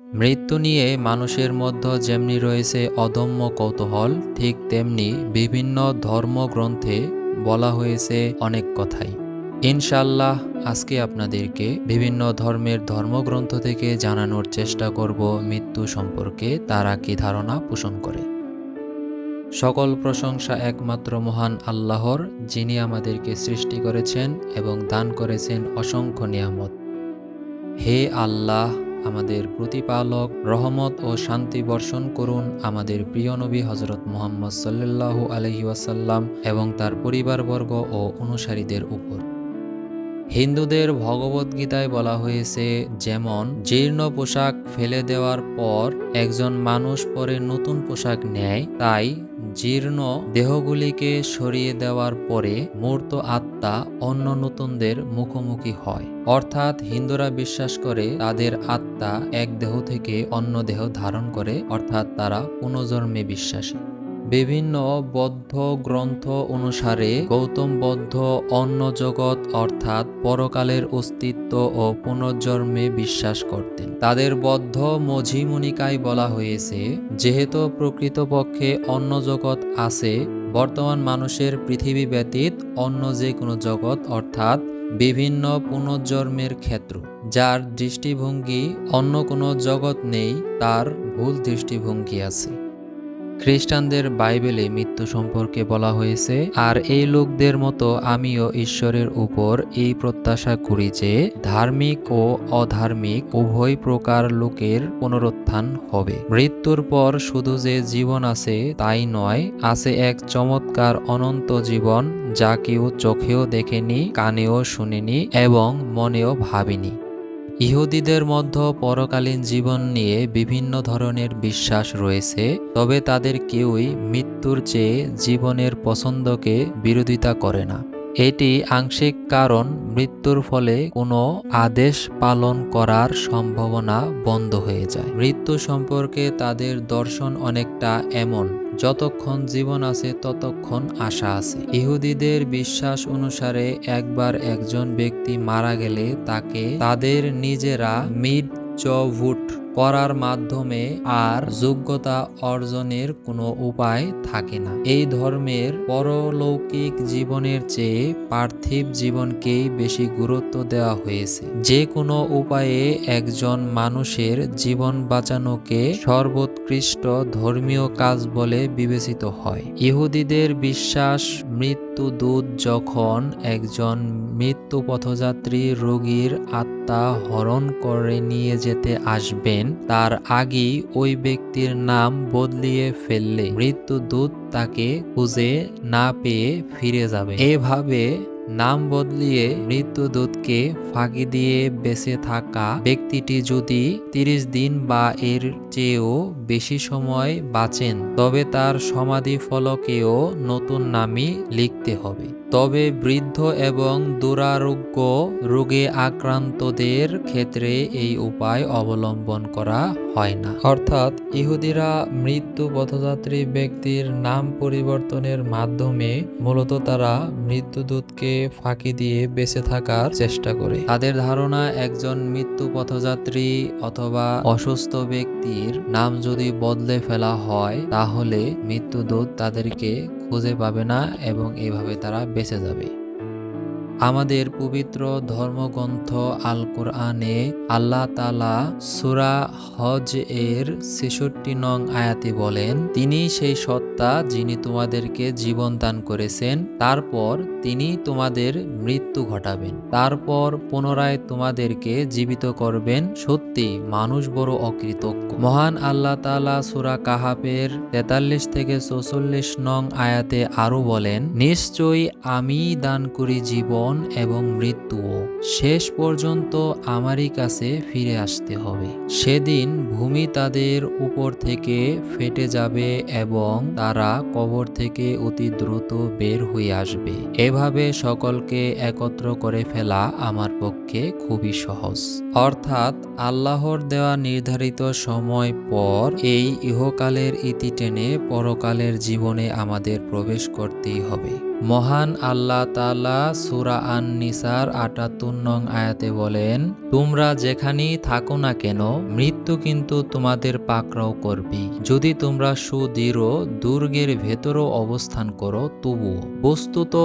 মৃত্যু নিয়ে মানুষের মধ্যে যেমনি রয়েছে অদম্য কৌতূহল, ঠিক তেমনি বিভিন্ন ধর্মগ্রন্থে বলা হয়েছে অনেক কথাই। ইনশাল্লাহ আজকে আপনাদেরকে বিভিন্ন ধর্মের ধর্মগ্রন্থ থেকে জানানোর চেষ্টা করব মৃত্যু সম্পর্কে, তারা কি ধারণা পোষণ করে। সকল প্রশংসা একমাত্র মহান আল্লাহর, যিনি আমাদেরকে সৃষ্টি করেছেন এবং দান করেছেন অসংখ্য নিয়ামত। হে আল্লাহ আমাদের প্রতিপালক রহমত ও শান্তি বর্ষণ করুন আমাদের প্রিয় নবী হজরত মোহাম্মদ সাল্লু আলহি ওয়াসাল্লাম এবং তার পরিবারবর্গ ও অনুসারীদের উপর। হিন্দুদের ভগবদ্গীতায় বলা হয়েছে, যেমন, জীর্ণ পোশাক ফেলে দেওয়ার পর একজন মানুষ পরে নতুন পোশাক নেয়, তাই জীর্ণ দেহগুলিকে সরিয়ে দেওয়ার পরে মূর্ত আত্মা অন্য নতুনদের মুখোমুখি হয়। অর্থাৎ হিন্দুরা বিশ্বাস করে তাদের আত্মা এক দেহ থেকে অন্য দেহ ধারণ করে, অর্থাৎ তারা পুনর্জন্মে বিশ্বাসী। বিভিন্ন বৌদ্ধ গ্রন্থ অনুসারে গৌতম বৌদ্ধ অন্য জগৎ অর্থাৎ পরকালের অস্তিত্ব ও পুনর্জন্মে বিশ্বাস করতেন। তাদের বদ্ধ মঝিমুনিকায় বলা হয়েছে, যেহেতু প্রকৃতপক্ষে অন্য জগৎ আছে, বর্তমান মানুষের পৃথিবী ব্যতীত অন্য যে কোনো জগৎ অর্থাৎ বিভিন্ন পুনর্জন্মের ক্ষেত্র। যার দৃষ্টিভঙ্গি অন্য কোনো জগৎ নেই, তার ভুল দৃষ্টিভঙ্গি আছে। খ্রিস্টানদের বাইবেলে মৃত্যু সম্পর্কে বলা হয়েছে, আর এই লোকদের মতো আমিও ঈশ্বরের উপর এই প্রত্যাশা করি যে ধার্মিক ও অধার্মিক উভয় প্রকার লোকের পুনরুত্থান হবে। মৃত্যুর পর শুধু যে জীবন আছে তাই নয়, আছে এক চমৎকার অনন্ত জীবন যা কেউ চোখেও দেখেনি, কানেও শুনেনি এবং মনেও ভাবেনি। ইহুদিদের মধ্যে পরকালীন জীবন নিয়ে বিভিন্ন ধরনের বিশ্বাস রয়েছে, তবে তাদের কেউই মৃত্যুর চেয়ে জীবনের পছন্দকে বিরোধিতা করে না। এটি আংশিক কারণ মৃত্যুর ফলে কোনো আদেশ পালন করার সম্ভাবনা বন্ধ হয়ে যায়। মৃত্যু সম্পর্কে তাদের দর্শন অনেকটা এমন। যতক্ষণ জীবন আছে, ততক্ষণ আশা আছে। ইহুদিদের বিশ্বাস অনুসারে একবার একজন ব্যক্তি মারা গেলে তাকে তাদের নিজেরা মিড চভুট করার মাধ্যমে আর যোগ্যতা অর্জনের কোনো উপায় থাকে না। এই ধর্মের পরলৌকিক জীবনের চেয়ে পার্থিব জীবনকেই বেশি গুরুত্ব দেওয়া হয়েছে। যে কোনো উপায়ে একজন মানুষের জীবন বাঁচানোকে সর্বোৎকৃষ্ট ধর্মীয় কাজ বলে বিবেচিত হয়। ইহুদিদের বিশ্বাস, মৃত্যু দূত যখন একজন মৃত্যু পথযাত্রী রোগীর আত্মা হরণ করে নিয়ে যেতে আসবেন। তার আগেই ওই ব্যক্তির নাম বদলিয়ে ফেললে মৃত্যুদূত তাকে খুঁজে না পেয়ে ফিরে যাবে। এভাবে নাম বদলিয়ে মৃত্যুদূতকে ফাঁকি দিয়ে বেঁচে থাকা ব্যক্তিটি যদি তিরিশ দিন বা এর চেয়েও বেশি সময় বাঁচেন, তবে তার সমাধি ফলকেও নতুন নামই লিখতে হবে। তবে বৃদ্ধ এবং দুরারোগ্য রোগে আক্রান্তদের ক্ষেত্রে এই উপায় অবলম্বন করা হয় না। অর্থাৎ ইহুদিরা মৃত্যু পথযাত্রী ব্যক্তির নাম পরিবর্তনের মাধ্যমে মূলত তারা মৃত্যুদূতকে ফাঁকি দিয়ে বেঁচে থাকার চেষ্টা করে। তাদের ধারণা, একজন মৃত্যু পথযাত্রী অথবা অসুস্থ ব্যক্তির নাম যদি বদলে ফেলা হয়, তাহলে মৃত্যুদূত তাদেরকে খুঁজে পাবে না এবং এইভাবে তারা বেঁচে যাবে। আমাদের পবিত্র ধর্মগ্রন্থ আল কোরআনে আল্লাহ তালা সুরা হজ এর ছেষট্টি নং আয়াতে বলেন, তিনি সেই সত্তা যিনি তোমাদেরকে জীবন দান করেছেন, তারপর তিনি তোমাদের মৃত্যু ঘটাবেন। তারপর পুনরায় তোমাদেরকে জীবিত করবেন। সত্যি, মানুষ বড় অকৃতজ্ঞ। মহান আল্লাহ তালা সুরা কাহাবের তেতাল্লিশ থেকে চৌচল্লিশ নং আয়াতে আরও বলেন, নিশ্চয়ই আমি দান করি জীবন এবং মৃত্যুও শেষ পর্যন্ত আমারই কাছে ফিরে আসতে হবে। সেদিন ভূমি তাদের উপর থেকে ফেটে যাবে এবং তারা কবর থেকে অতি দ্রুত বের হয়ে আসবে। এভাবে সকলকে একত্র করে ফেলা আমার পক্ষে খুবই সহজ। অর্থাৎ আল্লাহর দেওয়া নির্ধারিত সময় পর এই ইহকালের ইতি টেনে পরকালের জীবনে আমাদের প্রবেশ করতেই হবে। মহান আল্লাহ তাআলা সূরা আন নিসার আটাত্তর নং আয়াতে বলেন, তোমরা যেখানেই থাকো না কেন, মৃত্যু কিন্তু তোমাদের পাকড়াও করবি। যদি তোমরা সুদৃঢ় দুর্গের ভেতরও অবস্থান করো, তবুও। বস্তুত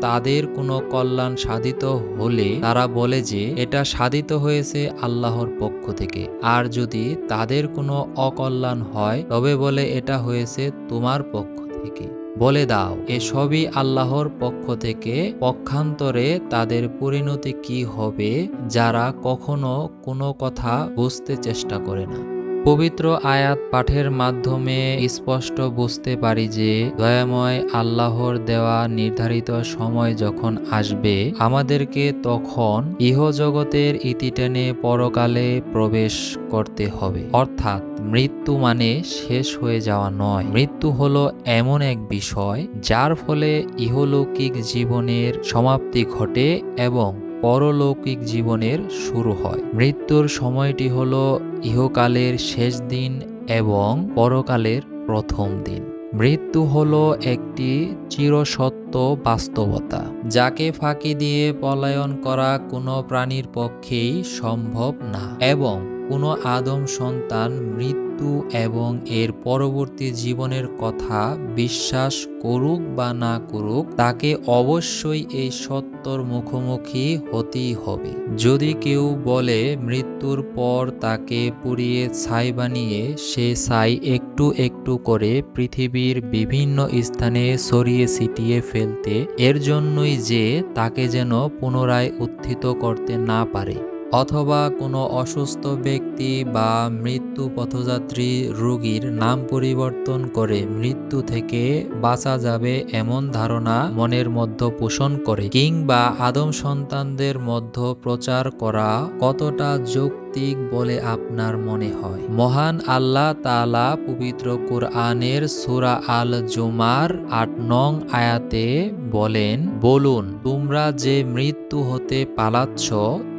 তাদের কোনো কল্যাণ সাধিত হলে তারা বলে যে, এটা সাধিত হয়েছে আল্লাহর পক্ষ থেকে। আর যদি তাদের কোনো অকল্যাণ হয়, তবে বলে এটা হয়েছে তোমার পক্ষ থেকে। বলে দাও, এসবই আল্লাহর পক্ষ থেকে পক্ষান্তরে তাদের পরিণতি কি হবে, যারা কখনো কোনো কথা বুঝতে চেষ্টা করে না। পবিত্র আয়াত পাঠের মাধ্যমে স্পষ্ট বুঝতে পারি যে, দয়াময় আল্লাহর দেওয়া নির্ধারিত সময় যখন আসবে, আমাদেরকে তখন ইহজগতের ইতি টেনে পরকালে প্রবেশ করতে হবে। অর্থাৎ মৃত্যু মানে শেষ হয়ে যাওয়া নয়। মৃত্যু হলো এমন এক বিষয়, যার ফলে ইহলৌকিক জীবনের সমাপ্তি ঘটে এবং পরলৌকিক জীবনের শুরু হয়। মৃত্যুর সময়টি হল ইহকালের শেষ দিন এবং পরকালের প্রথম দিন। মৃত্যু হল একটি চিরসত্য বাস্তবতা, যাকে ফাঁকি দিয়ে পলায়ন করা কোনো প্রাণীর পক্ষেই সম্ভব না। এবং কোনো আদম সন্তান মৃত্যু এবং এর পরবর্তী জীবনের কথা বিশ্বাস করুক বা না করুক, তাকে অবশ্যই এই সত্যর মুখোমুখি হতেই হবে। যদি কেউ বলে মৃত্যুর পর তাকে পুড়িয়ে ছাই বানিয়ে সে ছাই একটু একটু করে পৃথিবীর বিভিন্ন স্থানে ছড়িয়ে ছিটিয়ে ফেলতে, এর জন্যই যে তাকে যেন পুনরায় উত্থিত করতে না পারে। অথবা কোনো অসুস্থ ব্যক্তি বা মৃত্যু পথযাত্রী রোগীর নাম পরিবর্তন করে মৃত্যু থেকে বাঁচা যাবে এমন ধারণা মনের মধ্যে পোষণ করে কিংবা আদম সন্তানদের মধ্যে প্রচার করা কতটা যৌক্তিক বলে আপনার মনে হয়? মহান আল্লাহ তালা পবিত্র কোরআনের সূরা আল জুমার আট নং আয়াতে বলেন বলুন তোমরা যে মৃত্যু হতে পালাচ্ছ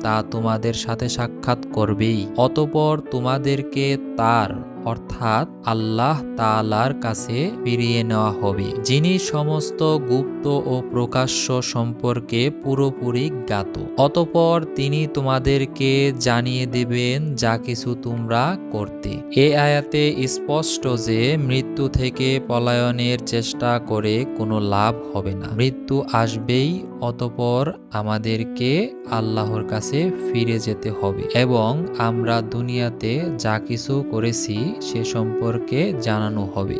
তা তোমাদের সাথে সাক্ষাৎ করবেই অতপর তোমাদেরকে তার অর্থাৎ আল্লাহ তাআলার কাছে ফিরিয়ে নেওয়া হবে, যিনি সমস্ত গুপ্ত ও প্রকাশ্য সম্পর্কে পুরোপুরি জ্ঞাত। অতপর তিনি তোমাদেরকে জানিয়ে দেবেন যা কিছু তোমরা করতে। এ আয়াতে স্পষ্ট যে, মৃত্যু থেকে পলায়নের চেষ্টা করে কোনো লাভ হবে না। মৃত্যু আসবেই, অতপর আমাদেরকে আল্লাহর কাছে ফিরে যেতে হবে, এবং আমরা দুনিয়াতে যা কিছু করেছি সে সম্পর্কে জানানো হবে।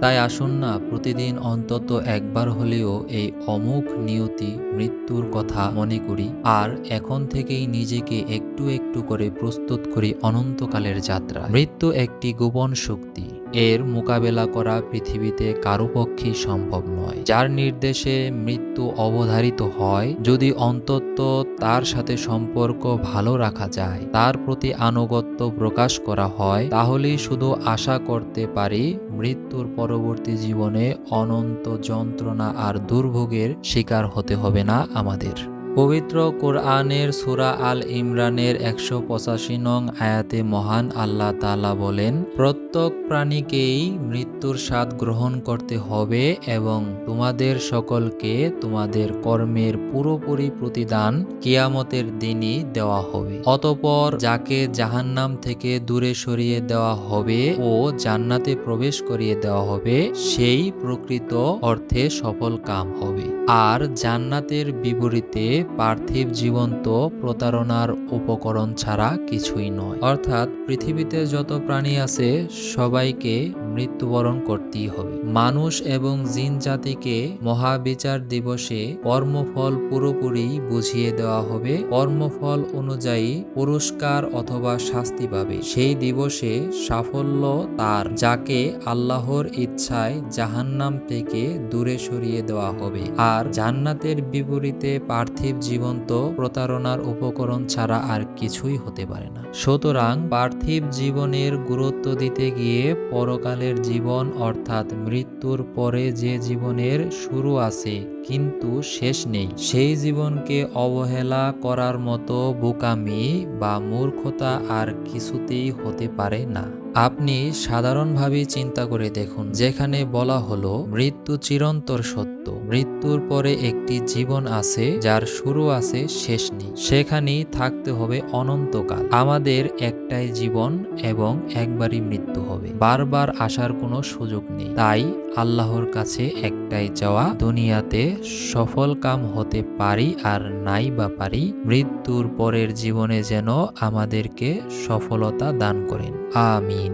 তাই আসুন না, প্রতিদিন অন্তত একবার হলেও এই অমুক নিয়তি মৃত্যুর কথা মনে করি আর এখন থেকেই নিজেকে একটু একটু করে প্রস্তুত করি অনন্তকালের যাত্রা মৃত্যু একটি গোপন শক্তি। এর মোকাবেলা করা পৃথিবীতে কারও পক্ষেই সম্ভব নয়। যার নির্দেশে মৃত্যু অবধারিত হয়, যদি অন্তত তার সাথে সম্পর্ক ভালো রাখা যায়, তার প্রতি আনুগত্য প্রকাশ করা হয়, তাহলেই শুধু আশা করতে পারি মৃত্যুর পরবর্তী জীবনে অনন্ত যন্ত্রণা আর দুর্ভোগের শিকার হতে হবে না আমাদের। পবিত্র কোরআনের সুরা আল ইমরানের একশো পঁচাশি নং আয়াতে মহান আল্লাহ তালা বলেন, প্রত্যেক প্রাণীকেই মৃত্যুর স্বাদ গ্রহণ করতে হবে এবং তোমাদের সকলকে তোমাদের কর্মের পুরোপুরি প্রতিদান কিয়ামতের দিনই দেওয়া হবে। অতপর যাকে জাহান্নাম থেকে দূরে সরিয়ে দেওয়া হবে ও জান্নাতে প্রবেশ করিয়ে দেওয়া হবে, সেই প্রকৃত অর্থে সফল কাম হবে। আর জান্নাতের বিপরীতে পার্থিব জীবন তো প্রতারণার উপকরণ ছাড়া কিছুই নয়। অর্থাৎ পৃথিবীতে যত প্রাণী আছে, সবাইকে মৃত্যুবরণ করতেই হবে। মানুষ এবং জিন জাতিকে মহাবিচার দিবসে কর্মফল পুরোপুরি বুঝিয়ে দেওয়া হবে। কর্মফল অনুযায়ী পুরস্কার অথবা শাস্তি পাবে। সেই দিবসে সাফল্য তার, যাকে আল্লাহর ইচ্ছায় জাহান্নাম থেকে দূরে সরিয়ে দেওয়া হবে। আর জান্নাতের বিপরীতে পার্থিব জীবন তো প্রতারণার উপকরণ ছাড়া আর কিছুই হতে পারে না। সুতরাং পার্থিব জীবনের গুরুত্ব দিতে গিয়ে পরকালের জীবন অর্থাৎ মৃত্যুর পরে যে জীবনের শুরু আছে, কিন্তু শেষ নেই। সেই জীবনকে অবহেলা করার মতো বোকামি বা মূর্খতা আর কিছুতেই হতে পারে না। আপনি সাধারণভাবে চিন্তা করে দেখুন, যেখানে বলা হলো, মৃত্যু চিরন্তর সত্য। মৃত্যুর পরে একটি জীবন আছে, যার শুরু আছে, শেষ নেই। সেখানেই থাকতে হবে অনন্তকাল। আমাদের একটাই জীবন এবং একবারই মৃত্যু হবে। বারবার আসার কোনো সুযোগ নেই। তাই আল্লাহর কাছে একটাই চাওয়া, দুনিয়াতে সফল কাম হতে পারি আর নাই বা পারি, মৃত্যুর পরের জীবনে যেন আমাদেরকে সফলতা দান করেন। আমিন।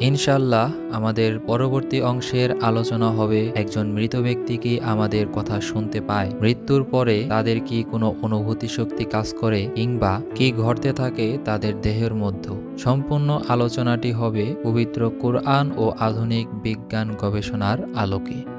ইনশাল্লাহ আমাদের পরবর্তী অংশের আলোচনা হবে একজন মৃত ব্যক্তি কি আমাদের কথা শুনতে পায়? মৃত্যুর পরে তাদের কি কোনো অনুভূতি শক্তি কাজ করে কিংবা কি ঘটতে থাকে তাদের দেহের মধ্যে? সম্পূর্ণ আলোচনাটি হবে পবিত্র কোরআন ও আধুনিক বিজ্ঞান গবেষণার আলোকে।